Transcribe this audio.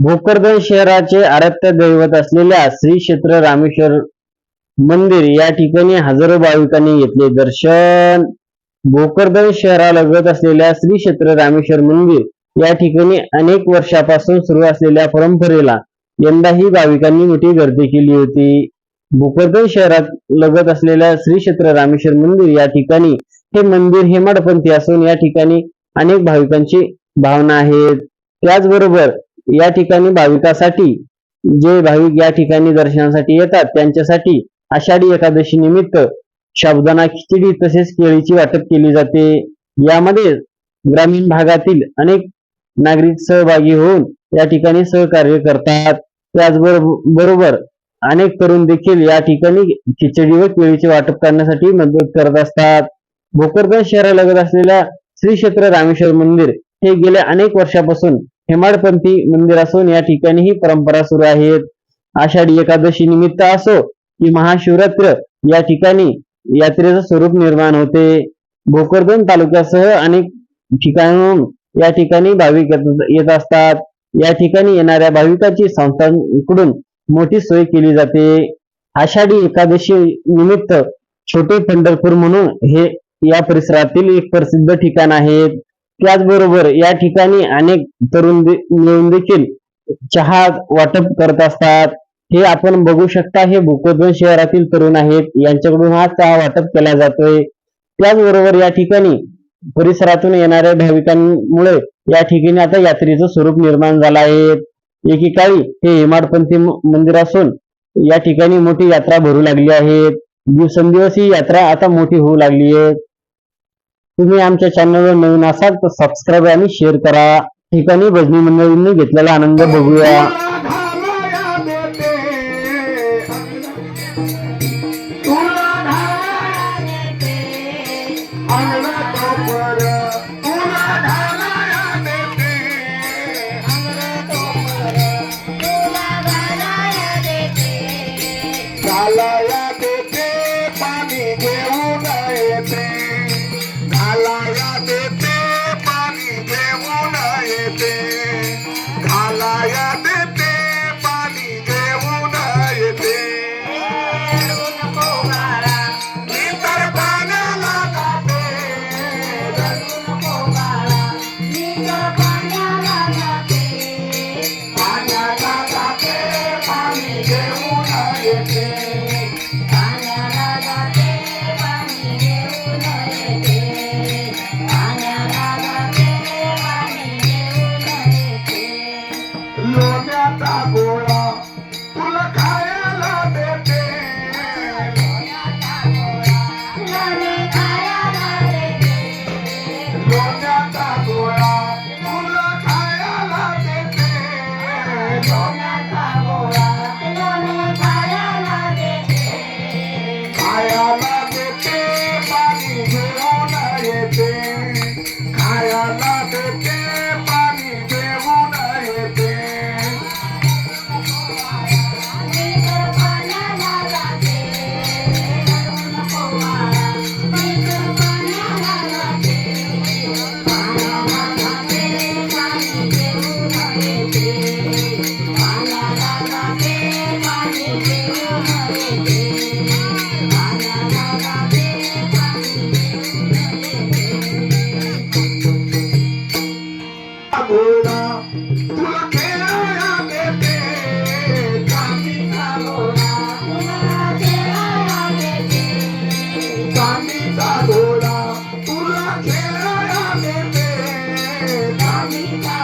भोकरदन शहराचे आराध्य दैवत असलेल्या श्री क्षेत्र रामेश्वर मंदिर या ठिकाणी हजारो भाविकांनी घेतले दर्शन. भोकरदन शहरालगत असलेल्या श्री क्षेत्र रामेश्वर मंदिर या ठिकाणी अनेक वर्षापासून सुरू असलेल्या परंपरेला यंदाही भाविकांनी मोठी गर्दी केली होती. भोकरदन शहरात लगत असलेल्या श्री क्षेत्र रामेश्वर मंदिर या ठिकाणी हे मंदिर हेमाडपंथी असून या ठिकाणी अनेक भाविकांची भावना आहेत. त्याचबरोबर या ठिकाणी भाविकासाठी जे भाविक या ठिकाणी दर्शनासाठी येतात त्यांच्यासाठी आषाढी एकादशी निमित्त शब्दाना खिचडी तसेच केळीची वाटप केली जाते. यामध्ये ग्रामीण भागातील अनेक नागरिक सहभागी होऊन या ठिकाणी सहकार्य करतात. त्याचबरोबर बरोबर अनेक तरुण देखील या ठिकाणी खिचडी व केळीचे वाटप करण्यासाठी मदत करत असतात. भोकरदन शहरालगत असलेल्या श्री क्षेत्र रामेश्वर मंदिर हे गेल्या अनेक वर्षापासून हेमाडपंथी मंदिर असून या ठिकाणी ही परंपरा सुरू आहेत. आषाढी एकादशी निमित्त असो की महाशिवरात्र या ठिकाणी यात्रेचं स्वरूप निर्माण होते. भोकरदन तालुक्यासह अनेक ठिकाणून या ठिकाणी भाविक येत- येत असतात. या ठिकाणी येणाऱ्या भाविकाची संस्थांकडून मोठी सोय केली जाते. आषाढी एकादशी निमित्त छोटे पंढरपूर म्हणून हे या परिसरातील एक प्रसिद्ध ठिकाण आहे. त्याचबरोबर या ठिकाणी अनेक तरुण मिळून देखील चहा वाटप करत असतात. हे आपण बघू शकता हे भोकरदन शहरातील तरुण आहेत. यांच्याकडून हा चहा वाटप केला जातोय. त्याचबरोबर या ठिकाणी परिसरातून येणाऱ्या भाविकांमुळे या ठिकाणी आता यात्रेचं स्वरूप निर्माण झालं आहे. एकेकाळी हे हेमाडपंथी मंदिर असून या ठिकाणी मोठी यात्रा भरू लागली आहे. दिवसेंदिवस ही यात्रा आता मोठी होऊ लागली आहे. तुम्ही आमच्या चॅनलवर नवीन असाल तर सबस्क्राईब आणि शेअर करा. ठिकाणी भजनी मंडळींनी घेतलेला आनंद बघूया. Rocket.